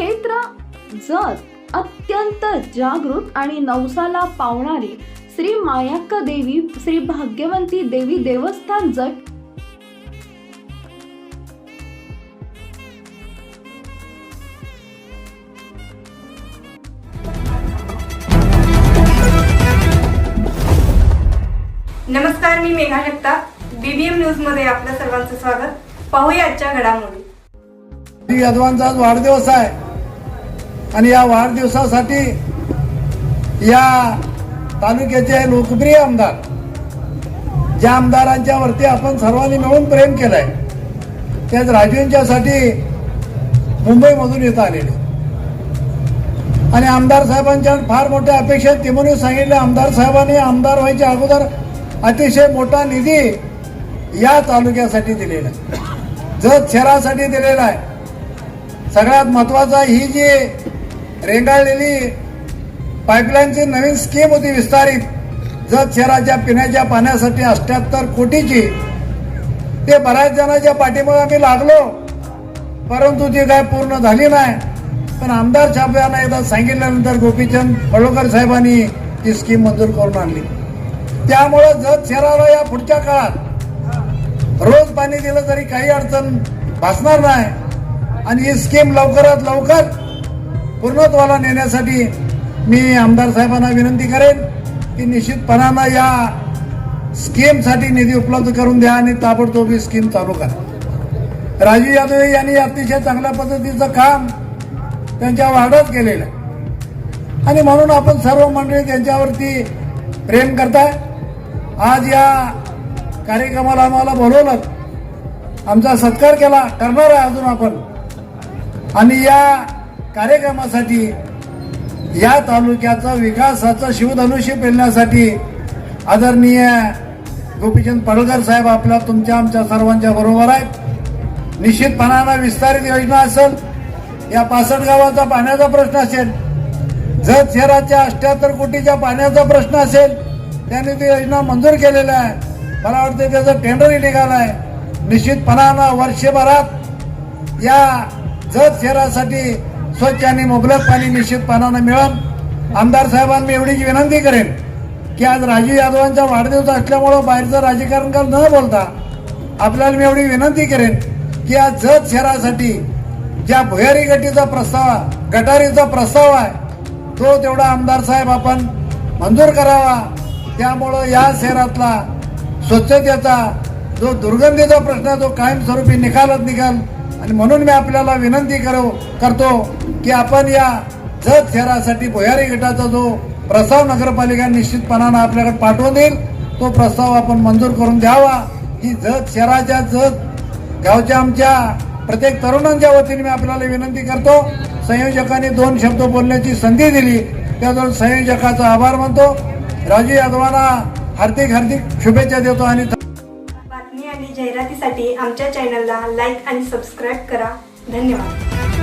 क्षेत्र जत अत्यंत जागृत आणि नवसाला पावणारी श्री मायाक्का देवी श्री भाग्यवंती देवी देवस्थान जत नमस्कार मी मेघा जगताप. बीबीएम न्यूजमध्ये आपल्या सर्वांचं स्वागत. पाहूया आजच्या घडामोडी. श्री यादवांचा आज वाढदिवस आहे. आणि या वाढदिवसासाठी या तालुक्याचे लोकप्रिय आमदार ज्या आमदारांच्या वरती आपण सर्वांनी मिळून प्रेम केलंय त्याच राजूंच्यासाठी मुंबईमधून येत आलेले आणि आमदार साहेबांच्या फार मोठ्या अपेक्षा आहेत. ते म्हणून सांगितले आमदार साहेबांनी आमदार व्हायच्या अगोदर अतिशय मोठा निधी या तालुक्यासाठी दिलेला आहे जत शहरासाठी दिलेला आहे सगळ्यात महत्त्वाचा ही जी रेंगाळलेली पाईपलाईनची नवीन स्कीम होती विस्तारित. जत शहराच्या पिण्याच्या पाण्यासाठी अठ्याहत्तर कोटीची. ते बऱ्याच जणांच्या पाठीमुळे आम्ही लागलो. परंतु ती काय पूर्ण झाली नाही. पण आमदार साहेबांना एकदा सांगितल्यानंतर गोपीचंद पडोकर साहेबांनी ती स्कीम मंजूर करून आणली. त्यामुळं जत शहराला या पुढच्या काळात रोज पाणी दिलं तरी काही अडचण भासणार नाही. आणि ही स्कीम लवकरात लवकर पूर्णत्वाला नेण्यासाठी मी आमदार साहेबांना विनंती करेन की निश्चितपणानं या स्कीमसाठी निधी उपलब्ध करून द्या आणि ताबडतोब ही स्कीम चालू करा. राजू यादव यांनी अतिशय चांगल्या पद्धतीचं काम त्यांच्या वार्डात केलेलं आहे. आणि म्हणून आपण सर्व मंडळी त्यांच्यावरती प्रेम करताय. आज या कार्यक्रमाला आम्हाला बोलवलं. आमचा सत्कार केला. करणार आहे अजून आपण. आणि या कार्यक्रमासाठी या तालुक्याचा विकासाचा शिवधनुष्य पेलण्यासाठी आदरणीय गोपीचंद पडळकर साहेब आपल्या तुमच्या आमच्या सर्वांच्या बरोबर आहेत. निश्चितपणानं विस्तारित योजना असेल या पासष्ट गावाचा पाण्याचा प्रश्न असेल जत शहराच्या अठ्याहत्तर कोटीच्या पाण्याचा प्रश्न असेल त्यांनी ती योजना मंजूर केलेली आहे. मला वाटतं त्याचं टेंडरही निघालं आहे. निश्चितपणानं वर्षभरात या जत शहरासाठी स्वच्छ आणि मुबलक पाणी निश्चितपणानं मिळेल. आमदार साहेबांना मी एवढीच विनंती करेन की आज राजीव यादवांचा वाढदिवस असल्यामुळं बाहेरचं राजकारण कर न बोलता आपल्याला मी एवढी विनंती करेन की आज जत शहरासाठी ज्या भुयारी गटीचा प्रस्ताव गटारीचा प्रस्ताव आहे तो तेवढा आमदार साहेब आपण मंजूर करावा. त्यामुळं या शहरातला स्वच्छतेचा जो दुर्गंधीचा प्रश्न आहे तो कायमस्वरूपी निकालत निकाल आणि म्हणून मी आपल्याला विनंती करो करतो की आपण या जत शहरासाठी भुयारी गटाचा जो प्रस्ताव नगरपालिका निश्चितपणानं आपल्याकडे पाठवून देईल तो प्रस्ताव आपण मंजूर करून द्यावा. ही जत शहराच्या जत गावच्या आमच्या प्रत्येक तरुणांच्या वतीने मी आपल्याला विनंती करतो. संयोजकांनी दोन शब्द बोलण्याची संधी दिली. त्याजवळ संयोजकाचा आभार मानतो. राजू यादवांना हार्दिक हार्दिक शुभेच्छा देतो आणि माहितीसाठी आमच्या चॅनलला लाईक आणि सबस्क्राईब करा. धन्यवाद.